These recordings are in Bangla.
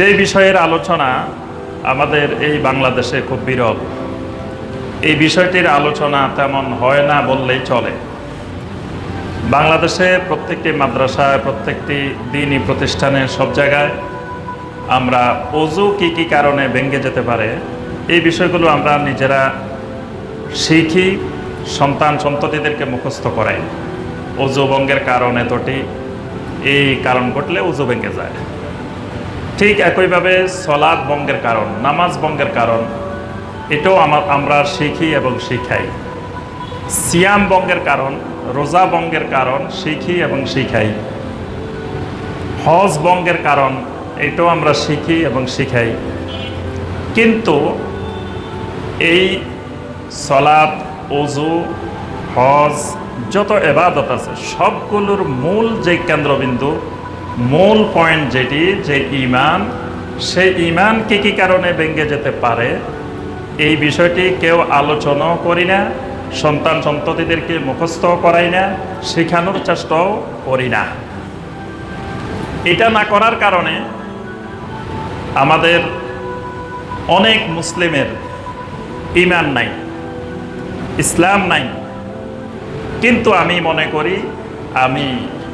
যে বিষয়ের আলোচনা আমাদের এই বাংলাদেশে খুব বিরল, এই বিষয়টির আলোচনা তেমন হয় না বললেই চলে। বাংলাদেশে প্রত্যেকটি মাদ্রাসায়, প্রত্যেকটি দিনই প্রতিষ্ঠানে, সব জায়গায় আমরা অজু কি কি কারণে ভেঙে যেতে পারে, এই বিষয়গুলো আমরা নিজেরা শিখি, সন্তান সন্ততিদেরকে মুখস্থ করাই। অজু ভঙ্গের কারণ এতটি, এই কারণ ঘটলে অজু ভেঙে যায়। ঠিক একইভাবে সলাদ বঙ্গের কারণ, নামাজ বঙ্গের কারণ, এটাও আমার আমরা শিখি এবং শিখাই। সিয়াম বঙ্গের কারণ, রোজা বঙ্গের কারণ, শিখি এবং শিখাই। হজ বঙ্গের কারণ, এটাও আমরা শিখি এবং শিখাই। কিন্তু এই সলাদ অজু হজ, যত এবাদত আছে, সবগুলোর মূল যে কেন্দ্রবিন্দু মূল পয়েন্ট যেটি, যে ইমান, সে ইমান কী কী কারণে ভেঙে যেতে পারে, এই বিষয়টি কেউ আলোচনাও করি না, সন্তান সন্ততিদেরকে মুখস্থ করাই না, শেখানোর চেষ্টাও করি না। এটা না করার কারণে আমাদের অনেক মুসলিমের ইমান নাই, ইসলাম নাই। কিন্তু আমি মনে করি, আমি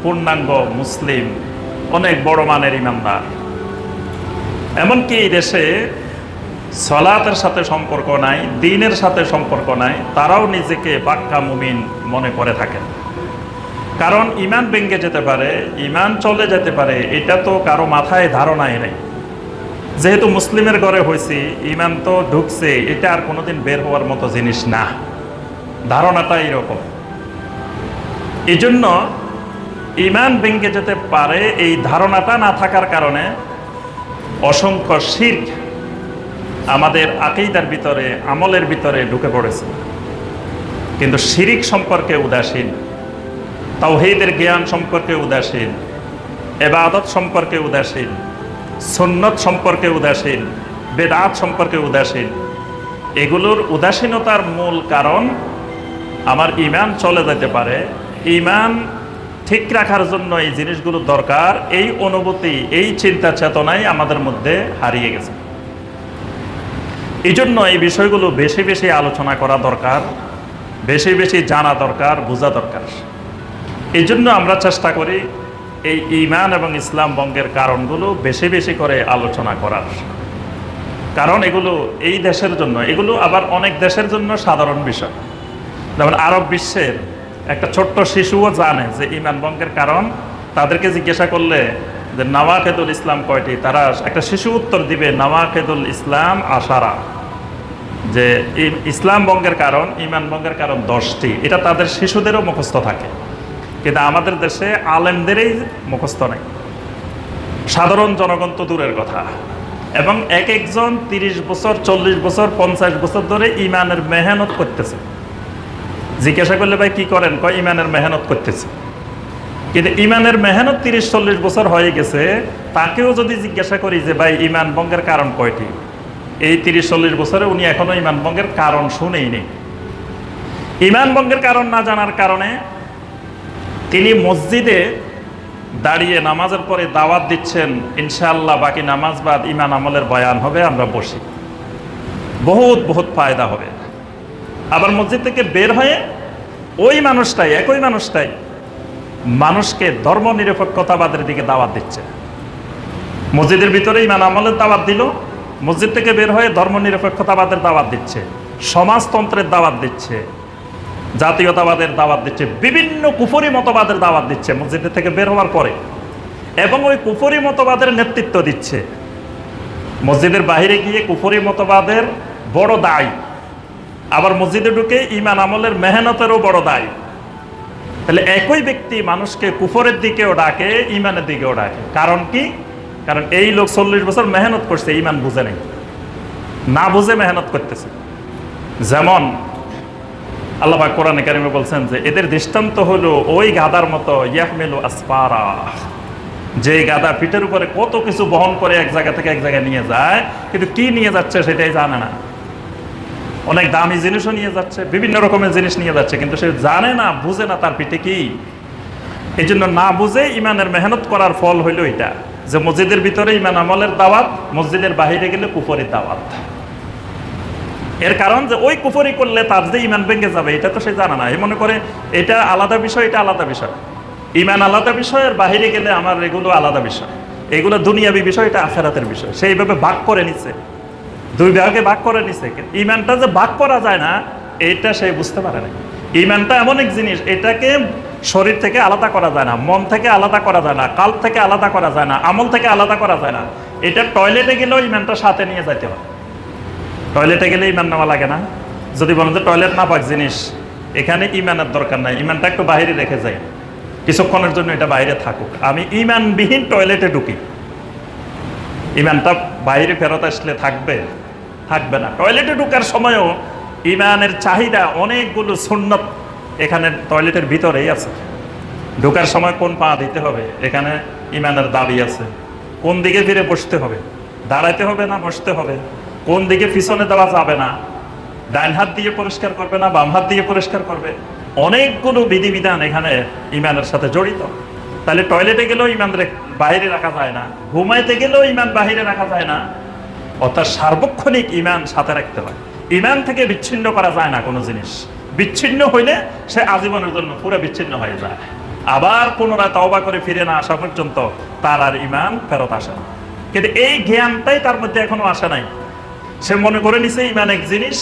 পূর্ণাঙ্গ মুসলিম। অনেক বড় মানের ইমানদার। এমনকি এই দেশে সলাতের সাথে সম্পর্ক নাই, দিনের সাথে সম্পর্ক নাই, তারাও নিজেকে পাক্কা মুমিন মনে করে থাকেন। কারণ ইমান ভেঙে যেতে পারে, ইমান চলে যেতে পারে, এটা তো কারও মাথায় ধারণাই নেই। যেহেতু মুসলিমের ঘরে হয়েছি ইমান তো ঢুকছে, এটা আর কোনোদিন বের হওয়ার মতো জিনিস না। ধারণাটা এরকম। এই জন্য ইমান ভেঙে যেতে পারে এই ধারণাটা না থাকার কারণে অসংখ্য শির্ক আমাদের আকেইদার ভিতরে, আমলের ভিতরে ঢুকে পড়েছে। কিন্তু শিরিক সম্পর্কে উদাসীন, তাওহিদের জ্ঞান সম্পর্কে উদাসীন, এবাদত সম্পর্কে উদাসীন, সুন্নত সম্পর্কে উদাসীন, বেদাত সম্পর্কে উদাসীন, এগুলোর উদাসীনতার মূল কারণ আমার ইমান চলে যেতে পারে। ইমান ঠিক রাখার জন্য এই জিনিসগুলো দরকার, এই অনুভূতি, এই চিন্তা চেতনাই আমাদের মধ্যে হারিয়ে গেছে। এই জন্য এই বিষয়গুলো বেশি বেশি আলোচনা করা দরকার, বেশি বেশি জানা দরকার, বোঝা দরকার। এই জন্য আমরা চেষ্টা করি এই ইমান এবং ইসলাম বঙ্গের কারণগুলো বেশি বেশি করে আলোচনা করার। কারণ এগুলো এই দেশের জন্য, এগুলো আবার অনেক দেশের জন্য সাধারণ বিষয়। যেমন আরব বিশ্বের একটা ছোট্ট শিশুও জানে যে ইমান বঙ্গের কারণ। তাদেরকে জিজ্ঞাসা করলে যে নওয়াকেদুল ইসলাম কয়টি? তারা একটা শিশু উত্তর দিবে, নওয়াকেদুল ইসলাম আশারা। যে ইসলাম বঙ্গের কারণ, ইমান বঙ্গের কারণ দশটি। এটা তাদের শিশুদেরও মুখস্থ থাকে। কিন্তু আমাদের দেশে আলেমদেরই মুখস্থ নেই। সাধারণ জনগণ তো দূরের কথা। এবং এক একজন তিরিশ বছর, চল্লিশ বছর, পঞ্চাশ বছর ধরে ইমানের মেহনত করতেছে। জিজ্ঞাসা করলে ভাই কি করেন? কয়, ইমানের মেহনত করতেছে। কিন্তু ইমানের মেহনত তিরিশ, চল্লিশ বছর হয়ে গেছে, তাকেও যদি জিজ্ঞাসা করি যে ভাই, ইমান ভঙ্গের কারণ কয়টি? এই তিরিশ, চল্লিশ বছরে উনি এখনও ইমান ভঙ্গের কারণ শুনেই নেই। ইমান ভঙ্গের কারণ না জানার কারণে তিনি মসজিদে দাঁড়িয়ে নামাজের পরে দাওয়াত দিচ্ছেন, ইনশাআল্লাহ বাকি নামাজ বাদ ইমান আমলের বয়ান হবে, আমরা বসি। বহুত বহুত ফায়দা হবে। আবার মসজিদ থেকে বের হয়ে ওই মানুষটাই, একই মানুষটাই মানুষকে ধর্ম নিরপেক্ষতাবাদের দিকে দাওয়াত দিচ্ছে। মসজিদের ভিতরে ইমান আমলের দাওয়াত দিল, মসজিদ থেকে বের হয়ে ধর্ম নিরপেক্ষতাবাদের দাওয়াত দিচ্ছে, সমাজতন্ত্রের দাওয়াত দিচ্ছে, জাতীয়তাবাদের দাওয়াত দিচ্ছে, বিভিন্ন কুফরি মতবাদের দাওয়াত দিচ্ছে মসজিদের থেকে বের হওয়ার পরে। এবং ওই কুফরি মতবাদের নেতৃত্ব দিচ্ছে। মসজিদের বাইরে গিয়ে কুফরি মতবাদের বড় দায়। আবার মসজিদে ঢুকে ইমান আমলের মেহনতেরও বড় দায়। তাহলে একই ব্যক্তি মানুষকে কুফরের দিকেও ডাকে ইমানের দিকেও ডাকে। কারণ কি? কারণ এই লোক চল্লিশ বছর মেহনত করছে ইমান বুঝে নেই। না বুঝে মেহনত করতেছে। যেমন আল্লাহ কোরআনে কারিমে বলছেন যে, এদের দৃষ্টান্ত হলো ওই গাদার মতো ইয়াহমেলু আসপারা যে গাদা পিঠের উপরে কত কিছু বহন করে এক জায়গা থেকে এক জায়গায় নিয়ে যায়, কিন্তু কি নিয়ে যাচ্ছে সেটাই জানে না। অনেক দামি জিনিসও নিয়ে যাচ্ছে, বিভিন্ন রকমের জিনিস নিয়ে যাচ্ছে, কিন্তু সে জানে না, বুঝে না তার পিঠে কি। এই জন্য না বুঝে ইমানের মেহনত করার ফল হইল এটা, যে মসজিদের ভিতরে ইমান আমলের দাওয়াত, মসজিদের বাহিরে গেলে কুফরের দাওয়াত। এর কারণ যে ওই কুফরি করলে তার যে ইমান ভেঙে যাবে, এটা তো সে জানা না। এ মনে করে এটা আলাদা বিষয়, এটা আলাদা বিষয়। ইমান আলাদা বিষয় আর বাহিরে গেলে আমার এগুলো আলাদা বিষয়। এগুলো দুনিয়াবি বিষয়, এটা আখেরাতের বিষয়। সেইভাবে ভাগ করে নিচ্ছে। দুই ভাগে ভাগ করে নিছে। ইমানটা যে ভাগ করা যায় না, এটা সে বুঝতে পারে না ইমানটা এমন এক জিনিস, এটাকে শরীর থেকে আলাদা করা যায় না, মন থেকে আলাদা করা যায় না, কাল থেকে আলাদা করা যায় না, আমল থেকে আলাদা করা যায় না। এটা টয়লেটে গেলেও ইমানটা সাথে নিয়ে যাইতে হয়। টয়লেটে গেলে ইমান নেওয়া লাগে না। যদি বলেন যে টয়লেট না পাক জিনিস, এখানে ইমানের দরকার নাই। ইমানটা একটু বাইরে রেখে যাই। কিছুক্ষণের জন্য এটা বাইরে থাকুক। আমি ইমানবিহীন টয়লেটে ঢুকি। ইমানটা বাইরে ফেরত আসলে থাকবে। থাকবে না। টয়লেটে ঢুকার সময়ও ইমানের চাহিদা অনেকগুলো সুন্নত এখানে টয়লেটের ভিতরেই আছে। ঢোকার সময় কোন পা দিতে হবে, এখানে ইমানের দাবি আছে। কোন দিকে ফিরে বসতে হবে, দাঁড়াইতে হবে না, বসতে হবে। কোন দিকে পিছনে দেওয়া যাবে না ডাইন হাত দিয়ে পরিষ্কার করবে না, বাম হাত দিয়ে পরিষ্কার করবে। অনেকগুলো বিধিবিধান এখানে ইমানের সাথে জড়িত। তাহলে টয়লেটে গেলেও ইমান বাইরে রাখা যায় না, ঘুমাইতে গেলেও ইমান বাইরে রাখা যায় না। অর্থাৎ সার্বক্ষণিক ইমান সাথে রাখতে হয়। ইমান থেকে বিচ্ছিন্ন করা যায় না কোনো জিনিস। বিচ্ছিন্ন হইলে সে আজীবনের জন্য পুরো বিচ্ছিন্ন হয়ে যায়। আবার পুনরায় তওবা করে ফিরে না আসা পর্যন্ত তার আর ইমান ফেরত আসে না। কিন্তু এই জ্ঞানটাই তার মধ্যে এখনও আসে নাই। সে মনে করে নিছে ইমান এক জিনিস,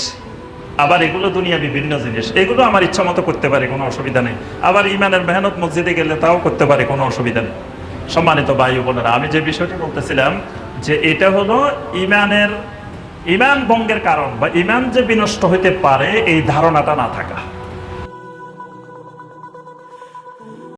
আবার এগুলো দুনিয়া বিভিন্ন জিনিস। এগুলো আমার ইচ্ছা মতো করতে পারে, কোনো অসুবিধা নেই। আবার ইমানের মেহনত মসজিদে গেলে তাও করতে পারে, কোনো অসুবিধা নেই। সম্মানিত ও বোনেরা, আমি যে বিষয়টি বলতেছিলাম যে এটা হলো ইমানের, ইমান ভঙ্গের কারণ বা ইমান যে বিনষ্ট হইতে পারে, এই ধারণাটা না থাকা।